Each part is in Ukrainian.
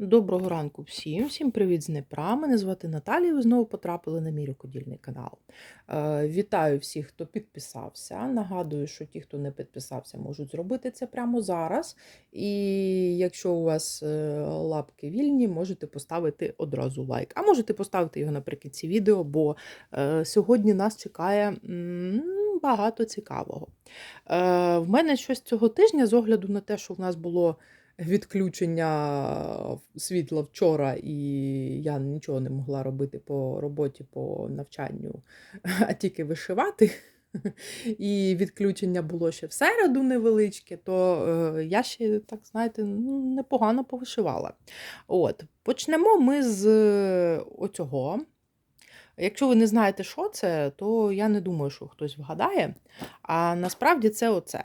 Доброго ранку всім, всім привіт з Дніпра. Мене звати Наталія. Ви знову потрапили на мій рукодільний канал. Е, вітаю всіх, хто підписався. Нагадую, що ті, хто не підписався, можуть зробити це прямо зараз. І якщо у вас е, лапки вільні, можете поставити одразу лайк. А можете поставити його наприкінці відео, бо е, сьогодні нас чекає багато цікавого. Е, в мене щось цього тижня з огляду на те, що в нас було відключення світла вчора, і я нічого не могла робити по роботі, по навчанню, а тільки вишивати. І відключення було ще в середу невеличке, то е, я ще, так знаєте, непогано повишивала. От, Почнемо ми з е, оцього. Якщо ви не знаєте, що це, то я не думаю, що хтось вгадає. А насправді це оце.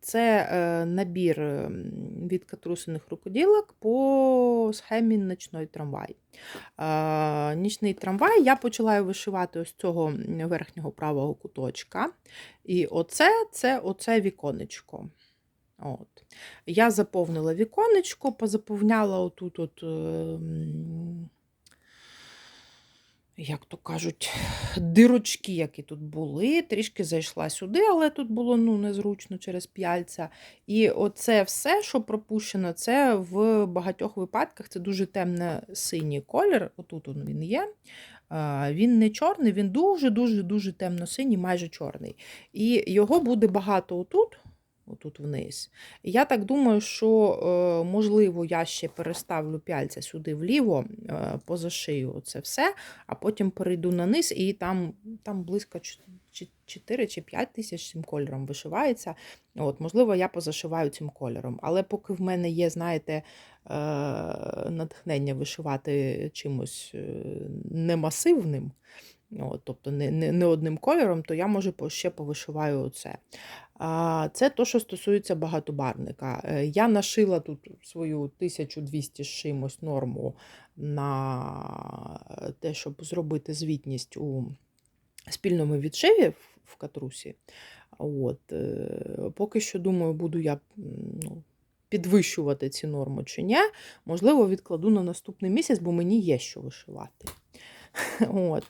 Це е, набір ем, від катрусиних рукоділок по схемі ночний трамвай. Нічний трамвай я почала вишивати ось цього верхнього правого куточка. І оце це оце віконечко. От. Я заповнила віконечко, позаповняла отут от. Як то кажуть, дирочки, які тут були, трішки зайшла сюди, але тут було ну, незручно через п'яльця. І оце все, що пропущено, це в багатьох випадках це дуже темно-синій колір. Отут він є. Він не чорний, він дуже-дуже дуже темно-синій, майже чорний. І його буде багато отут отут вниз. Я так думаю, що, е, можливо, я ще переставлю пяльця сюди вліво, е, позашию це все, а потім перейду на низ, і там там близько 4 чи 5 тисяч цим кольором вишивається. От, Можливо, я позашиваю цим кольором. Але поки в мене є, знаєте, е, натхнення вишивати чимось немасивним, От, тобто не не, не одним кольором, то я може ще повишиваю оце. Це то, що стосується багатобарника. Е, я нашила тут свою 1200 з чимось норму на те, щоб зробити звітність у спільному відшиві в катрусі. От, е, Поки що, думаю, буду я ну, підвищувати ці норми чи ні. Можливо, відкладу на наступний місяць, бо мені є що вишивати. От.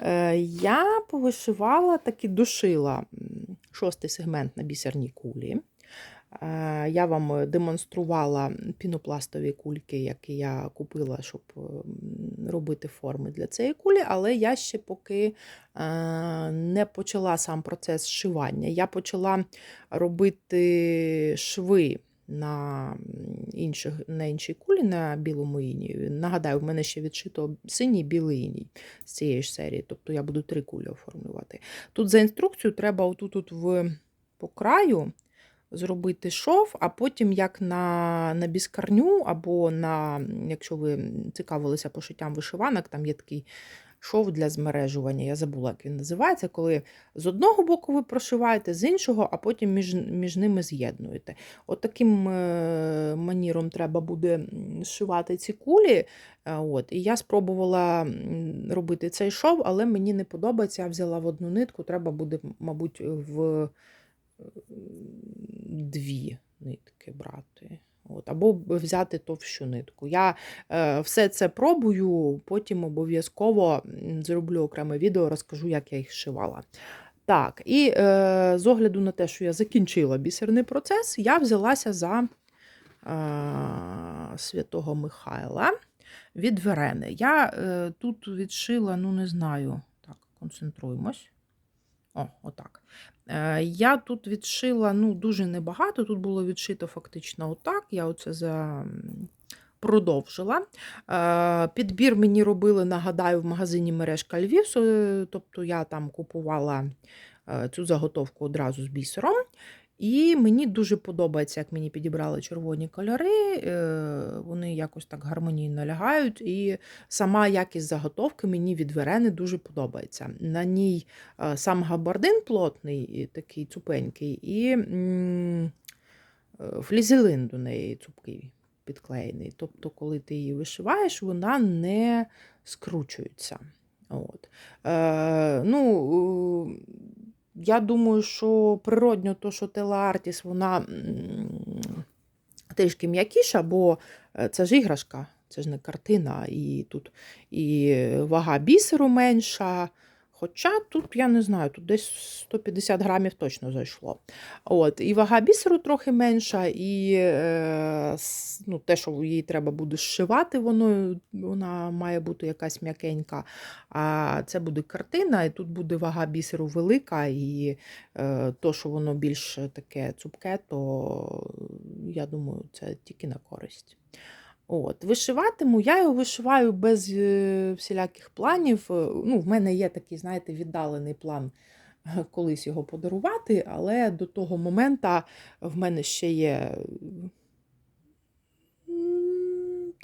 Е, Я повишивала таки дошила шостий сегмент на бісерній кулі. Я вам демонструвала пінопластові кульки, які я купила, щоб робити форми для цієї кулі, але я ще поки е, не почала сам процес шивання. Я почала робити шви на інших, на іншій кулі, на білому іні. Нагадаю, в мене ще відшито синій білий іній з цієї ж серії, тобто я буду три кулі оформлювати. Тут за інструкцією треба отут в по краю зробити шов, а потім як на на біскарню, або на, якщо ви цікавилися пошиттям вишиванок, там є такий шов для змережування. Я забула, як він називається, коли з одного боку ви прошиваєте, з іншого, а потім між між ними з'єднуєте. От таким е, маніром треба буде зшивати ці кулі. Е, от. І я спробувала робити цей шов, але мені не подобається. Я взяла в одну нитку, треба буде, мабуть, в дві нитки брати. От, Або взяти товщу нитку. Я е, все це пробую, потім обов'язково зроблю окреме відео, розкажу, як я їх шивала. Так, і е, з огляду на те, що я закінчила бісерний процес, я взялася за е, святого Михайла від Верени. Я е, тут відшила, ну не знаю, так, концентруємось. О, отак. Е, я тут відшила ну, дуже небагато, тут було відшито фактично отак. Я оце за... продовжила. Е, підбір мені робили, нагадаю, в магазині мережка Львів, тобто я там купувала е, цю заготовку одразу з бісером. І мені дуже подобається, як мені підібрали червоні кольори, е, вони якось так гармонійно лягають. І сама якість заготовки мені від верени дуже подобається. На ній е, сам габардин плотний, такий цупенький, і е, флізелин до неї цупкий підклеєний. Тобто, коли ти її вишиваєш, вона не скручується. От. Е, ну, я думаю, що природньо, то, що Тела Артіс, вона трішки м'якіша, бо е, це ж іграшка, це ж не картина, і тут і вага бісеру менша. Хоча тут, я не знаю, тут десь 150 грамів точно зайшло. От, І вага бісеру трохи менша, і е, ну, те, що їй треба буде зшивати, воно, вона має бути якась м'якенька. А це буде картина, і тут буде вага бісеру велика, і е, то, що воно більш таке цупке, то я думаю, це тільки на користь. От, вишиватиму, я його вишиваю без е, всіляких планів. Е, Ну, в мене є такий, знаєте, віддалений план е, колись його подарувати, але до того моменту в мене ще є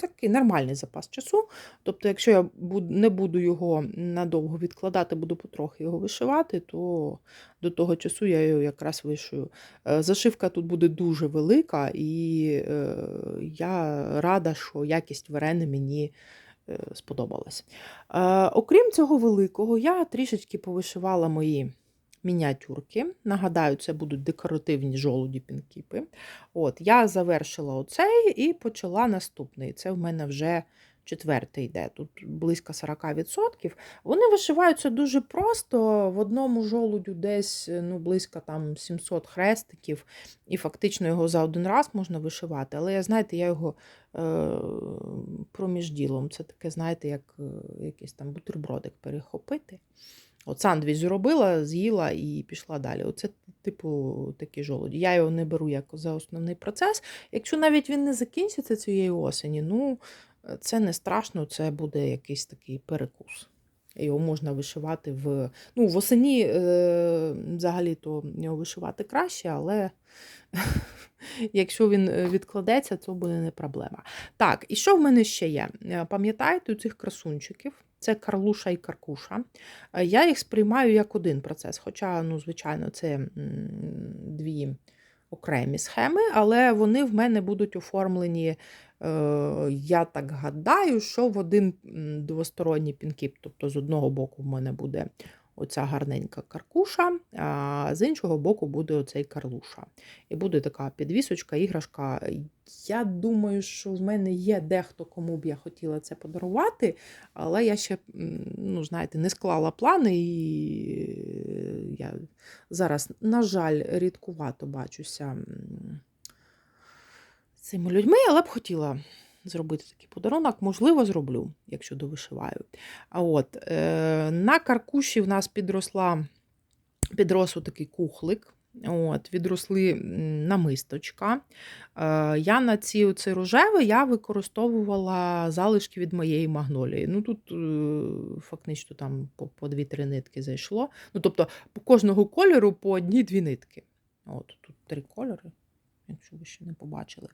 такий нормальний запас часу. Тобто, якщо я не буду його надовго відкладати, буду потрохи його вишивати, то до того часу я його якраз вишию. Е, Зашивка тут буде дуже велика, і е, я рада, що якість варени мені е, сподобалась. Е, Окрім цього великого, я трішечки повишивала мої мініатюрки. Нагадаю, це будуть декоративні жолуді пінкіпи. От, я завершила оцей і почала наступний. Це в мене вже четвертий йде. Тут близько 40%. Вони вишиваються дуже просто. В одному жолудю десь ну, близько там 700 хрестиків, і фактично його за один раз можна вишивати. Але я, знаєте, я його е, проміж ділом. Це таке, знаєте, як е, якийсь там бутербродик перехопити. От сандвіч зробила, з'їла і пішла далі. Оце, типу, такі жолуді. Я його не беру як за основний процес. Якщо навіть він не закінчиться цієї осені, ну це не страшно, це буде якийсь такий перекус. Його можна вишивати в. Ну, восені е, взагалі-то його вишивати краще, але якщо він е, відкладеться, то буде не проблема. Так, і що в мене ще є? Е, Пам'ятаєте, у цих красунчиків це Карлуша і Каркуша. Е, Я їх сприймаю як один процес. Хоча, ну, звичайно, це дві окремі схеми, але вони в мене будуть оформлені, я так гадаю, що в один двосторонній пінкіп. Тобто, з одного боку, в мене буде оця гарненька каркуша, а з іншого боку буде оцей карлуша. І буде така підвісочка, іграшка. Я думаю, що в мене є дехто, кому б я хотіла це подарувати, але я ще, ну, знаєте, не склала плани, і е, я зараз, на жаль, рідкувато бачуся цими людьми, але б хотіла зробити такий подарунок. Можливо, зроблю, якщо довишиваю. А от, е, на каркуші в нас підросла, підрос такий кухлик. От, відросли намисточка. Е, я на ці оце рожеве я використовувала залишки від моєї магнолії. Ну тут е, фактично там по, по дві-три нитки зайшло. Ну, тобто по кожного кольору по одній-дві нитки. От тут три кольори, якщо ви ще не побачили.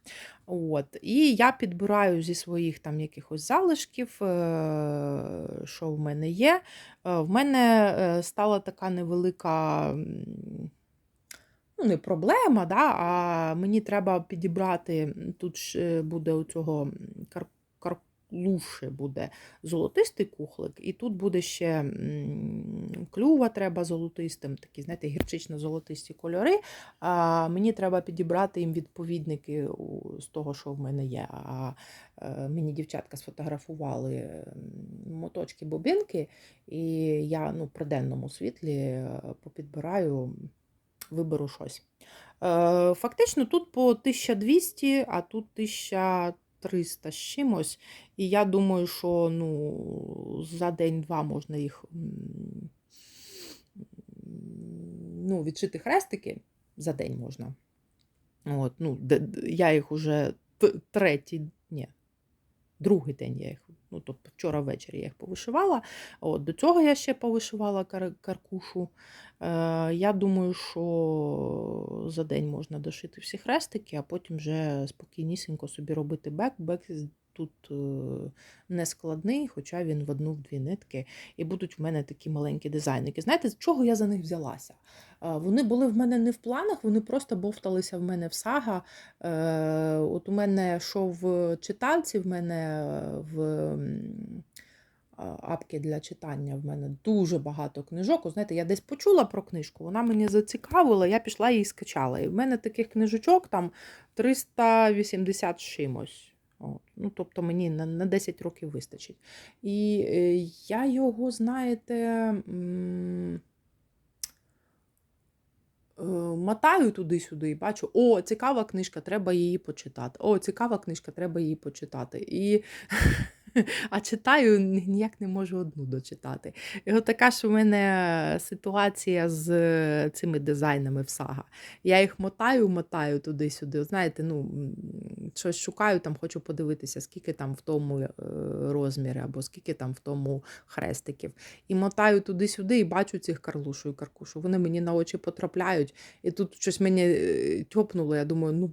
От. І я підбираю зі своїх там якихось залишків, е, що в мене є. Е, В мене е, стала така невелика. Ну, не проблема, да, а мені треба підібрати. Тут ж буде у цього карлуші буде золотистий кухлик, і тут буде ще клюва треба золотистим, такі, знаєте, гірчично-золотисті кольори. А мені треба підібрати їм відповідники з того, що в мене є. А е, мені дівчатка сфотографували моточки бобінки, і я ну, при денному світлі е, попідбираю виберу щось. Е, Фактично тут по 1200, а тут 1300 з чимось. І я думаю, що ну, за день-два можна їх ну, відшити хрестики за день можна. От, ну, я їх уже третій, ні, другий день я їх, ну, тобто вчора ввечері я їх повишивала. От, до цього я ще повишивала кар- каркушу. Е, я думаю, що за день можна дошити всі хрестики, а потім вже спокійнісінько собі робити бек. Бек тут е, не складний, хоча він в одну в дві нитки. І будуть в мене такі маленькі дизайники. Знаєте, з чого я за них взялася? Е, Вони були в мене не в планах, вони просто бовталися в мене в сага. Е, От у мене що в читалці, в мене в апки для читання в мене дуже багато книжок. От, знаєте, я десь почула про книжку, вона мені зацікавила, я пішла її скачала. І в мене таких книжечок там 380 чимось. От. Ну, тобто мені на, на 10 років вистачить. І е, я його, знаєте, е, мотаю туди-сюди і бачу, о, цікава книжка, треба її почитати. О, цікава книжка, треба її почитати. І... А читаю, ніяк не можу одну дочитати. І от така ж у мене ситуація з е, цими дизайнами в сага. Я їх мотаю, мотаю туди-сюди. Знаєте, ну, щось шукаю, там хочу подивитися, скільки там в тому е, розмірі, або скільки там в тому хрестиків. І мотаю туди-сюди і бачу цих карлушу і каркушу. Вони мені на очі потрапляють. І тут щось мені е, тьопнуло. Я думаю, ну.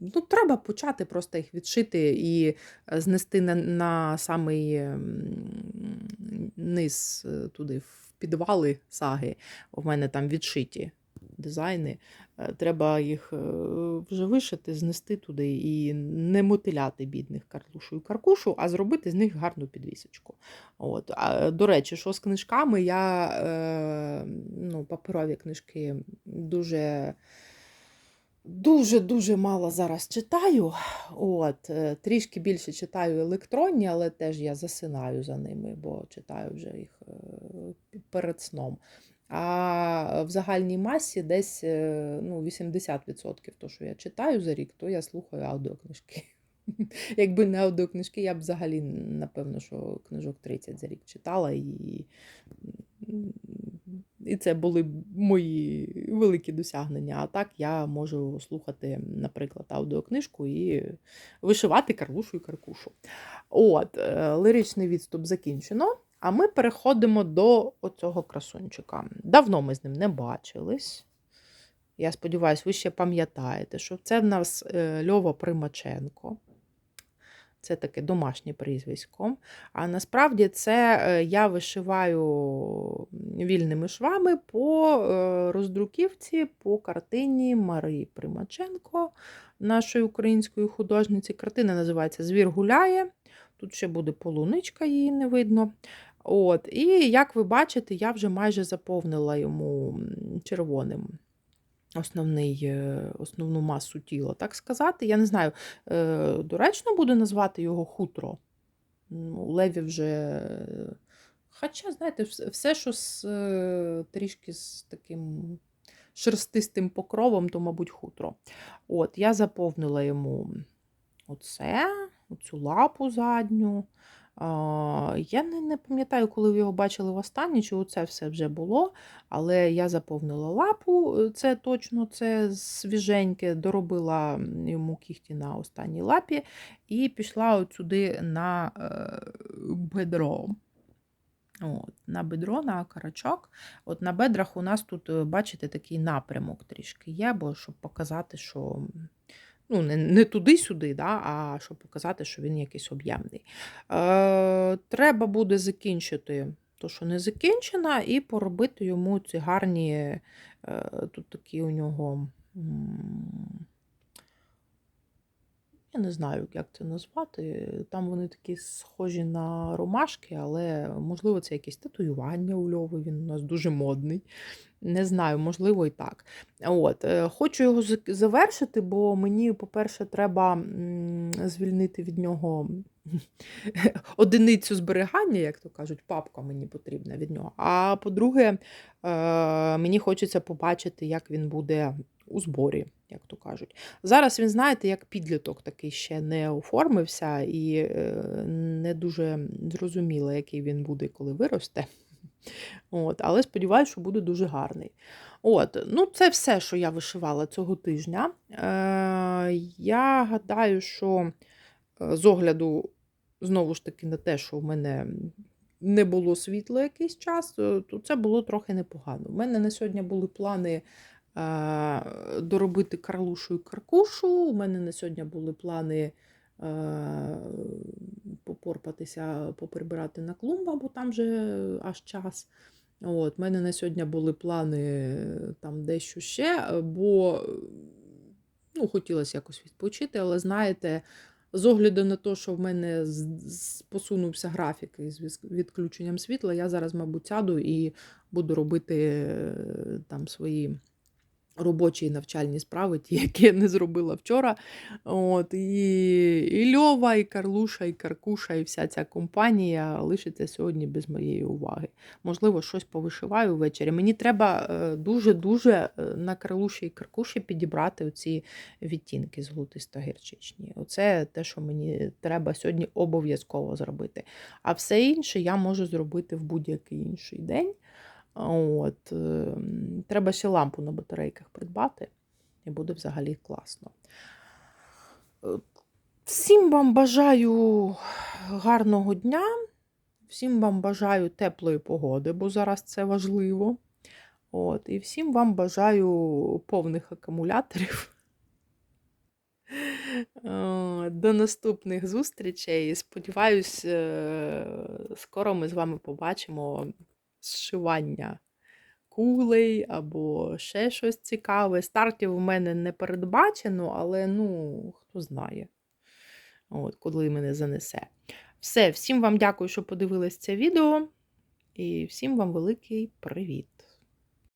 Ну, треба почати просто їх відшити і е, знести на, на самий ем, низ е, туди, в підвали саги. У мене там відшиті дизайни. Е, Треба їх вже вишити, знести туди і не мотиляти бідних карлушу і каркушу, а зробити з них гарну підвісочку. От. А, до речі, що з книжками, я е, ну, паперові книжки дуже. Дуже-дуже мало зараз читаю. От, е, трішки більше читаю електронні, але теж я засинаю за ними, бо читаю вже їх е, перед сном. А в загальній масі десь е, ну, 80% то, що я читаю за рік, то я слухаю аудіокнижки. Якби не аудіокнижки, я б взагалі, напевно, що книжок 30 за рік читала і. Це були мої великі досягнення. А так я можу слухати, наприклад, аудіокнижку і вишивати карлушу і каркушу. От, е, лиричний відступ закінчено. А ми переходимо до оцього красунчика. Давно ми з ним не бачились. Я сподіваюся, ви ще пам'ятаєте, що це в нас е, Льова Примаченко. Це таке домашнє прізвисько. А насправді це е, я вишиваю вільними швами по е, роздруківці, по картині Марії Примаченко, нашої української художниці. Картина називається Звір гуляє. Тут ще буде полуничка, її не видно. От. І як ви бачите, я вже майже заповнила йому червоним основний, е, основну масу тіла, так сказати. Я не знаю, е, доречно буде назвати його хутро. Ну, Леві вже. е, Хоча, знаєте, все, що з, трішки з таким шерстистим покровом, то, мабуть, хутро. От, я заповнила йому оце, оцю лапу задню. Я не, пам'ятаю, коли ви його бачили востаннє, чи оце все вже було. Але я заповнила лапу, е, це точно це свіженьке, доробила йому кіхті на останній лапі і пішла от сюди на е, бедро. От, на бедро, на карачок. От на бедрах у нас тут, е, бачите, такий напрямок трішки є, бо щоб показати, що ну, не, не туди-сюди, да, а щоб показати, що він якийсь об'ємний. Е, треба буде закінчити то, що не закінчено, і поробити йому ці гарні, е, тут такі у нього. Я не знаю, як це назвати. Там вони такі схожі на ромашки, але можливо це якесь татуювання у Льови. Він у нас дуже модний. Не знаю, можливо, і так. От, е, хочу його завершити, бо мені, по-перше, треба звільнити від нього одиницю зберігання, як то кажуть, папка мені потрібна від нього. А по-друге, е, мені хочеться побачити, як він буде у зборі, як то кажуть. Зараз він, знаєте, як підліток такий ще не оформився і е, не дуже зрозуміло, який він буде, коли виросте. От, але сподіваюся, що буде дуже гарний. От, ну Це все, що я вишивала цього тижня. Е, я гадаю, що е, з огляду, знову ж таки, на те, що в мене не було світла якийсь час, то це було трохи непогано. У мене на сьогодні були плани доробити карлушу і каркушу. У мене на сьогодні були плани е, попорпатися, поприбирати на клумбу, бо там вже аж час. От, У мене на сьогодні були плани е, там дещо ще, е, бо ну, хотілося якось відпочити, але знаєте, з огляду на те, що в мене посунувся графік із відключенням світла, я зараз, мабуть, сяду і буду робити е, там свої робочі і навчальні справи, ті, які я не зробила вчора. От, і, і Льова, і Карлуша, і Каркуша, і вся ця компанія лишиться сьогодні без моєї уваги. Можливо, щось повишиваю ввечері. Мені треба е, дуже-дуже е, на Карлуші і Каркуші підібрати оці відтінки золотисто-гірчичні. Оце те, що мені треба сьогодні обов'язково зробити. А все інше я можу зробити в будь-який інший день. От, е, треба ще лампу на батарейках придбати, і буде взагалі класно. Е, Всім вам бажаю гарного дня, всім вам бажаю теплої погоди, бо зараз це важливо. От, і всім вам бажаю повних акумуляторів. Е, До наступних зустрічей. Сподіваюсь, е, скоро ми з вами побачимо зшивання кулей або ще щось цікаве. Стартів у мене не передбачено, але ну, хто знає, от, коли мене занесе. Все, всім вам дякую, що подивились це відео. І всім вам великий привіт!